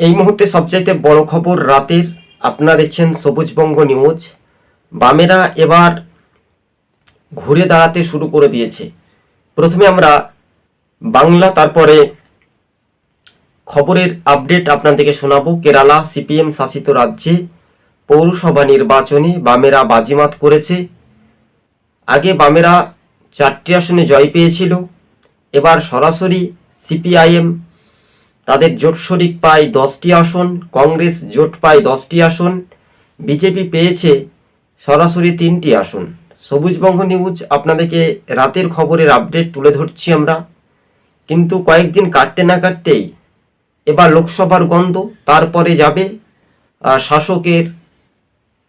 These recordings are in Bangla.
এই মুহূর্তে সবচাইতে বড় খবর রাতের। আপনারা দেখছেন সবুজবঙ্গ নিউজ। বামেরা এবার ঘুরে দাঁড়াতে শুরু করে দিয়েছে। প্রথমে আমরা বাংলা, তারপরে খবরের আপডেট আপনাদেরকে শোনাবো। কেরালা, সিপিএম শাসিত রাজ্যে পৌরসভা নির্বাচনে বামেরা বাজিমাত করেছে। আগে বামেরা চারটি আসনে জয় পেয়েছিল। এবার সরাসরি সিপিআইএম তাদের জোট শরিক পায় দশটি আসন, কংগ্রেস জোট পায় দশটি আসন, বিজেপি পেয়েছে সরাসরি তিনটি আসন। সবুজবঙ্গ নিউজ আপনাদেরকে রাতের খবরের আপডেট তুলে ধরছি আমরা। কিন্তু কয়েকদিন কাটতে না কাটতেই এবার লোকসভার গন্ধ, তারপরে যাবে শাসকের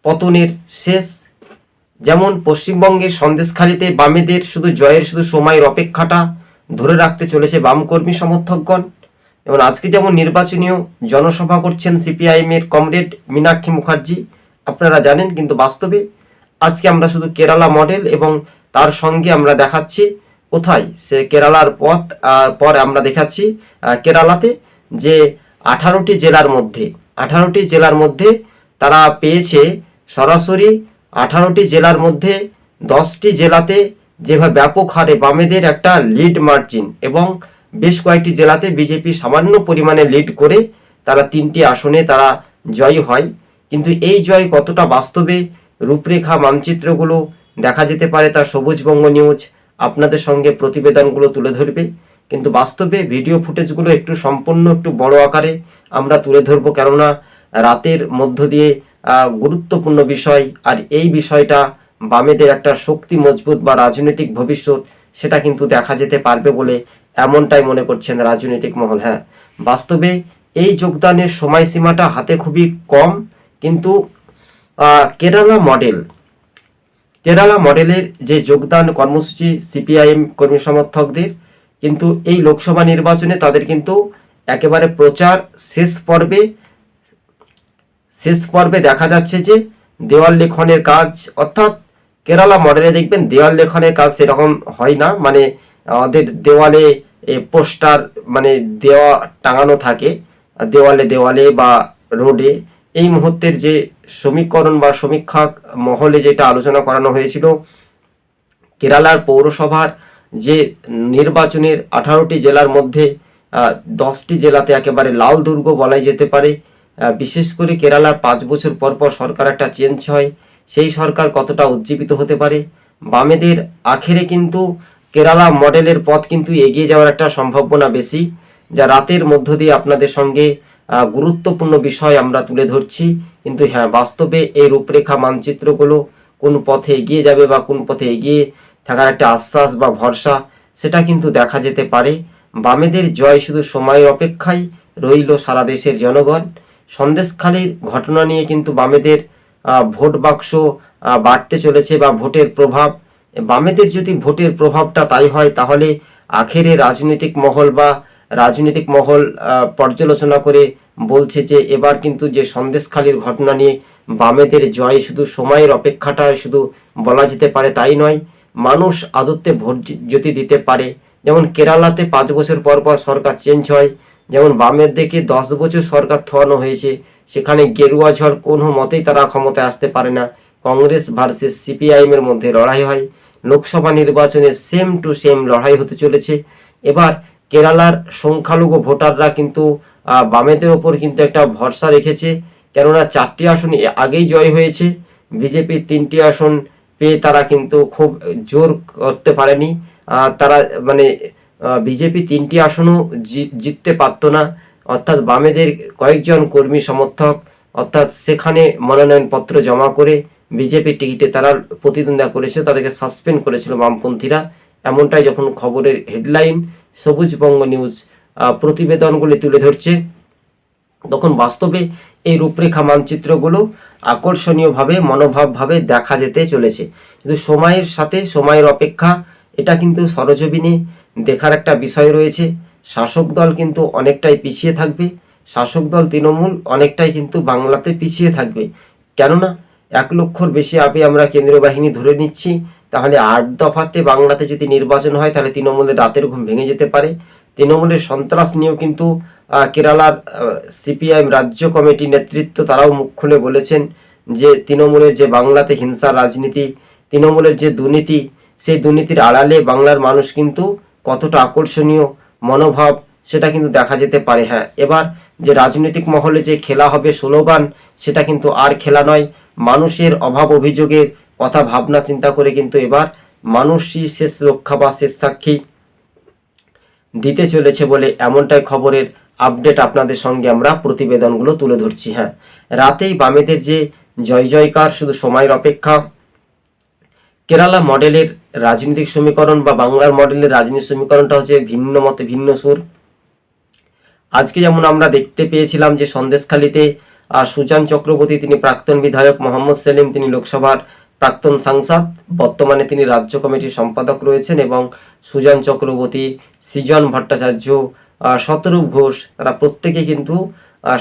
পতনের শেষ। যেমন পশ্চিমবঙ্গের সন্দেশখালিতে বামেদের শুধু জয়ের শুধু সময়ের অপেক্ষাটা ধরে রাখতে চলেছে বামকর্মী সমর্থকগণ। এবং আজকে যেমন নির্বাচনীয় জনসভা করছেন সিপিআইএমের কমরেড মীনাক্ষী মুখার্জি, আপনারা জানেন কিন্তু বাস্তবে আজকে আমরা শুধু কেরালা মডেল এবং তার সঙ্গে আমরা দেখাচ্ছি কোথায়? সে কেরালার পথ পর আমরা দেখাচ্ছি কেরালাতে যে আঠারোটি জেলার মধ্যে, আঠারোটি জেলার মধ্যে তারা পেয়েছে সরাসরি আঠারোটি জেলার মধ্যে দশটি জেলাতে যেভাবে ব্যাপক হারে বামেদের একটা লিড মার্জিন এবং বেশ কয়েকটি জেলাতে বিজেপি সামান্য পরিমাণে লিড করে তারা তিনটি আসনে তারা জয়ী হয়। কিন্তু এই জয় কতটা বাস্তবে, রূপরেখা মানচিত্রগুলো দেখা যেতে পারে তার সবুজবঙ্গ নিউজ আপনাদের সঙ্গে প্রতিবেদনগুলো তুলে ধরবে। কিন্তু বাস্তবে ভিডিও ফুটেজগুলো একটু সম্পূর্ণ, একটু বড় আকারে আমরা তুলে ধরবো। কেননা রাতের মধ্য দিয়ে গুরুত্বপূর্ণ বিষয় আর এই বিষয়টা বামেদের একটা শক্তি মজবুত বা রাজনৈতিক ভবিষ্যৎ সেটা কিন্তু দেখা যেতে পারবে বলে এমনটাই মনে করছেন রাজনৈতিক মহল হ্যাঁ। বাস্তবে এই যোগদানের সময়সীমাটা হাতে খুবই কম, কিন্তু কেরালা মডেল, কেরালা মডেলের যে যোগদান কর্মসূচি সিপিআইএম কর্মী সমর্থকদের, কিন্তু এই লোকসভা নির্বাচনে তাদের কিন্তু একেবারে প্রচার শেষ পর্বে শেষ পর্বে দেখা যাচ্ছে যে দেওয়াল লেখনের কাজ, অর্থাৎ কেরালা মডেলে দেখবেন দেওয়াল লেখনের কাজ সেরকম হয় না। মানে আমাদের দেওয়ালে পোস্টার মানে দেওয়া, টাঙানো থাকে। দেওয়ালে দেওয়ালে বা রোডে এই মুহূর্তের যে সমীকরণ বা সমীক্ষা মহলে যেটা আলোচনা করানো হয়েছিল, কেরালার পৌরসভার যে নির্বাচনের আঠারোটি জেলার মধ্যে দশটি জেলাতে একেবারে লাল দুর্গ বলাই যেতে পারে। বিশেষ করে কেরালার পাঁচ বছর পর পর সরকার একটা চেঞ্জ হয়। সেই সরকার কতটা উজ্জীবিত হতে পারে? বামেদের আখেরে কিন্তু কেরালা মডেলের পথ কিন্তু এগিয়ে যাওয়ার একটা সম্ভাবনা বেশি, যা রাতের মধ্য দিয়ে আপনাদের সঙ্গে গুরুত্বপূর্ণ বিষয় আমরা তুলে ধরছি। কিন্তু হ্যাঁ বাস্তবে এই রূপরেখা মানচিত্রগুলো কোন পথে এগিয়ে যাবে বা কোন পথে এগিয়ে থাকার একটা আশ্বাস বা ভরসা, সেটা কিন্তু দেখা যেতে পারে। বামেদের জয় শুধু সময়ের অপেক্ষায় রইল সারা দেশের জনগণ। সন্দেশখালীর ঘটনা নিয়ে কিন্তু বামেদের ভোট বাক্স বাড়তে চলেছে বা ভোটের প্রভাব বামেদের যদি ভোটের প্রভাবটা তাই হয়, তাহলে আখেরে রাজনৈতিক মহল বা রাজনৈতিক মহল পর্যালোচনা করে বলছে যে এবার কিন্তু যে সন্দেশখালীর ঘটনা নিয়ে বামেদের জয় শুধু সময়ের অপেক্ষাটা শুধু বলা যেতে পারে তাই নয়, মানুষ আদতে ভোট যদি দিতে পারে, যেমন কেরালাতে পাঁচ বছর পর পর সরকার চেঞ্জ হয়, যেমন বামের দিকে দশ বছর সরকার থোয়ানো হয়েছে, সেখানে গেরুয়া ঝড় কোনো মতেই তারা ক্ষমতায় আসতে পারে না, কংগ্রেস ভার্সেস সিপিআইএমের মধ্যে লড়াই হয়। লোকসভা নির্বাচনে সেম টু সেম লড়াই হতে চলেছে। এবার কেরালার সংখ্যালঘু ভোটাররা কিন্তু বামেদের ওপর কিন্তু একটা ভরসা রেখেছে। কেননা চারটি আসন আগেই জয় হয়েছে। বিজেপির তিনটি আসন পেয়ে তারা কিন্তু খুব জোর করতে পারেনি। তারা মানে বিজেপি তিনটি আসনও জিততে পারতো না। অর্থাৎ বামেদের কয়েকজন কর্মী সমর্থক, অর্থাৎ সেখানে মনোনয়নপত্র জমা করে বিজেপি টিকিটে তারা প্রতিদ্বন্দ্বিতা করেছিল, তাদেরকে সাসপেন্ড করেছিল বামপন্থীরা। এমনটাই যখন খবরের হেডলাইন, সবুজবঙ্গ নিউজ প্রতিবেদনগুলি তুলে ধরছে, তখন বাস্তবে এই রূপরেখা মানচিত্রগুলো আকর্ষণীয়ভাবে, মনোভাবভাবে দেখা যেতে চলেছে। কিন্তু সময়ের সাথে, সময়ের অপেক্ষা, এটা কিন্তু সরজমিনে দেখার একটা বিষয় রয়েছে। শাসক দল কিন্তু অনেকটাই পিছিয়ে থাকবে। শাসক দল তৃণমূল অনেকটাই কিন্তু বাংলাতে পিছিয়ে থাকবে। কেননা এক লক্ষর বেশি আবে আমরা কেন্দ্রীয় বাহিনী ধরে নিচ্ছি। তাহলে আট দফাতে বাংলাতে যদি নির্বাচন হয়, তাহলে তৃণমূলের রাতের ঘুম ভেঙে যেতে পারে। তৃণমূলের সন্ত্রাস নিয়েও কিন্তু কেরালার সিপিআইএম রাজ্য কমিটি নেতৃত্ব তারাও মুখ খুলে বলেছেন যে তৃণমূলের যে বাংলাতে হিংসা রাজনীতি, তৃণমূলের যে দুর্নীতি, সেই দুর্নীতির আড়ালে বাংলার মানুষ কিন্তু কতটা আকর্ষণীয় মনোভাব সেটা কিন্তু দেখা যেতে পারে। হ্যাঁ এবার যে রাজনৈতিক মহলে যে খেলা হবে, স্লোগান, সেটা কিন্তু আর খেলা নয়। মানুষের অভাব অভিযোগের কথা ভাবনা চিন্তা করে কিন্তু এবার মানুষই শেষ রক্ষা বা শেষ সাক্ষী দিতে চলেছে বলে এমনটাই খবরের আপডেট আপনাদের সঙ্গে আমরা প্রতিবেদনগুলো তুলে ধরছি হ্যাঁ। রাতেই বামেদের যে জয় জয়কার, শুধু সময়ের অপেক্ষা, কেরালা মডেলের রাজনৈতিক সমীকরণ বা বাংলার মডেলের রাজনৈতিক সমীকরণটা হচ্ছে ভিন্ন মতে ভিন্ন সুর। আজকে যেমন আমরা দেখতে পেয়েছিলাম যে সন্দেশখালীতে আহ, সুজান চক্রবর্তী তিনি প্রাক্তন বিধায়ক মোহাম্মদ সেলিম তিনি লোকসভার প্রাক্তন সাংসদ। বর্তমানে তিনি রাজ্য কমিটির সম্পাদক রয়েছেন এবং সুজান চক্রবর্তী সৃজন ভট্টাচার্য শতরূপ ঘোষ তারা প্রত্যেকে কিন্তু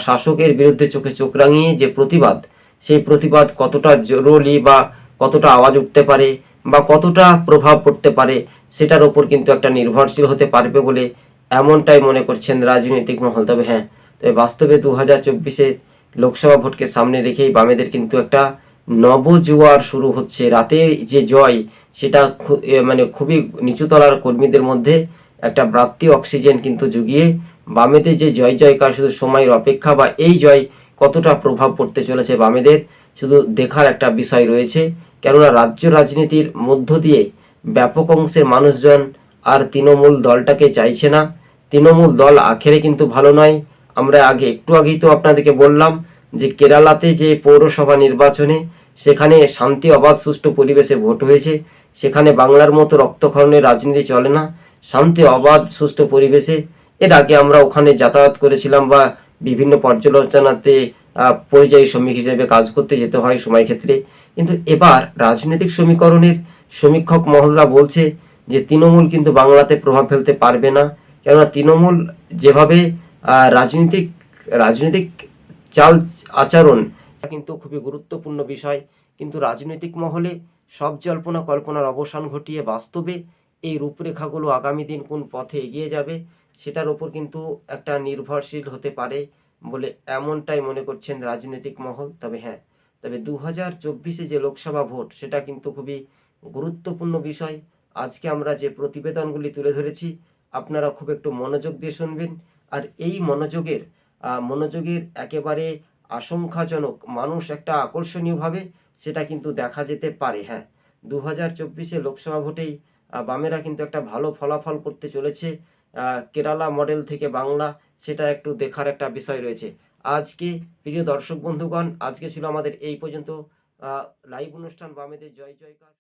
শাসকের বিরুদ্ধে চোখে চোখ রাঙিয়ে যে প্রতিবাদ সেই প্রতিবাদ কতটা জরুরি বা কতটা আওয়াজ উঠতে পারে বা কতটা প্রভাব পড়তে পারে সেটার ওপর কিন্তু একটা নির্ভরশীল হতে পারবে বলে এমনটাই মনে করছেন রাজনৈতিক মহল। তবে হ্যাঁ তবে বাস্তবে দু হাজার চব্বিশে লোকসভা ভোটকে সামনে রেখেই বামেদের কিন্তু একটা নবজোয়ার শুরু হচ্ছে। রাতের যে জয়, সেটা মানে খুবই নিচুতলার কর্মীদের মধ্যে একটা ব্রাত্তি অক্সিজেন কিন্তু জুগিয়ে বামেদের যে জয় জয়কার, শুধু সময়ের অপেক্ষা বা এই জয় কতটা প্রভাব পড়তে চলেছে বামেদের, শুধু দেখার একটা বিষয় রয়েছে। কেননা রাজ্য রাজনীতির মধ্য দিয়ে ব্যাপক অংশের মানুষজন আর তৃণমূল দলটাকে চাইছে না। তৃণমূল দল আখেরে কিন্তু ভালো নয়। আমরা আগে একটু আগেই তো আপনাদেরকে বললাম যে কেরালাতে যে পৌরসভা নির্বাচনে সেখানে শান্তি অবাধ সুষ্ঠু পরিবেশে ভোট হয়েছে, সেখানে বাংলার মতো রক্তক্ষরণের রাজনীতি চলে না, শান্তি অবাধ সুষ্ঠু পরিবেশে। এর আগে আমরা ওখানে যাতায়াত করেছিলাম বা বিভিন্ন পর্যালোচনাতে পরিযায়ী শ্রমিক হিসেবে কাজ করতে যেতে হয় সময় ক্ষেত্রে। কিন্তু এবার রাজনৈতিক সমীকরণের সমীক্ষক মহলরা বলছে যে তৃণমূল কিন্তু বাংলাতে প্রভাব ফেলতে পারবে না। কেননা তৃণমূল যেভাবে রাজনৈতিক রাজনৈতিক চাল, আচরণ কিন্তু খুবই গুরুত্বপূর্ণ বিষয়। কিন্তু রাজনৈতিক মহলে সব জল্পনা কল্পনার অবসান ঘটিয়ে বাস্তবে এই রূপরেখাগুলো আগামী দিন কোন পথে এগিয়ে যাবে, সেটার ওপর কিন্তু একটা নির্ভরশীল হতে পারে বলে এমনটাই মনে করছেন রাজনৈতিক মহল। তবে হ্যাঁ তবে দু হাজার চব্বিশে যে লোকসভা ভোট, সেটা কিন্তু খুবই গুরুত্বপূর্ণ বিষয়। আজকে আমরা যে প্রতিবেদনগুলি তুলে ধরেছি, আপনারা খুব একটু মনোযোগ দিয়ে শুনবেন। আর এই মনোযোগের মনোযোগের একেবারে আশঙ্কাজনক মানুষ একটা আকর্ষণীয়ভাবে সেটা কিন্তু দেখা যেতে পারে হ্যাঁ। দু হাজার চব্বিশে লোকসভা ভোটেই বামেরা কিন্তু একটা ভালো ফলাফল করতে চলেছে। কেরালা মডেল থেকে বাংলা সেটা একটু দেখার একটা বিষয় রয়েছে। আজকে প্রিয় দর্শক বন্ধুগণ, আজকে ছিল আমাদের এই পর্যন্ত। লাইভ অনুষ্ঠান বামেদের জয়, জয়কার।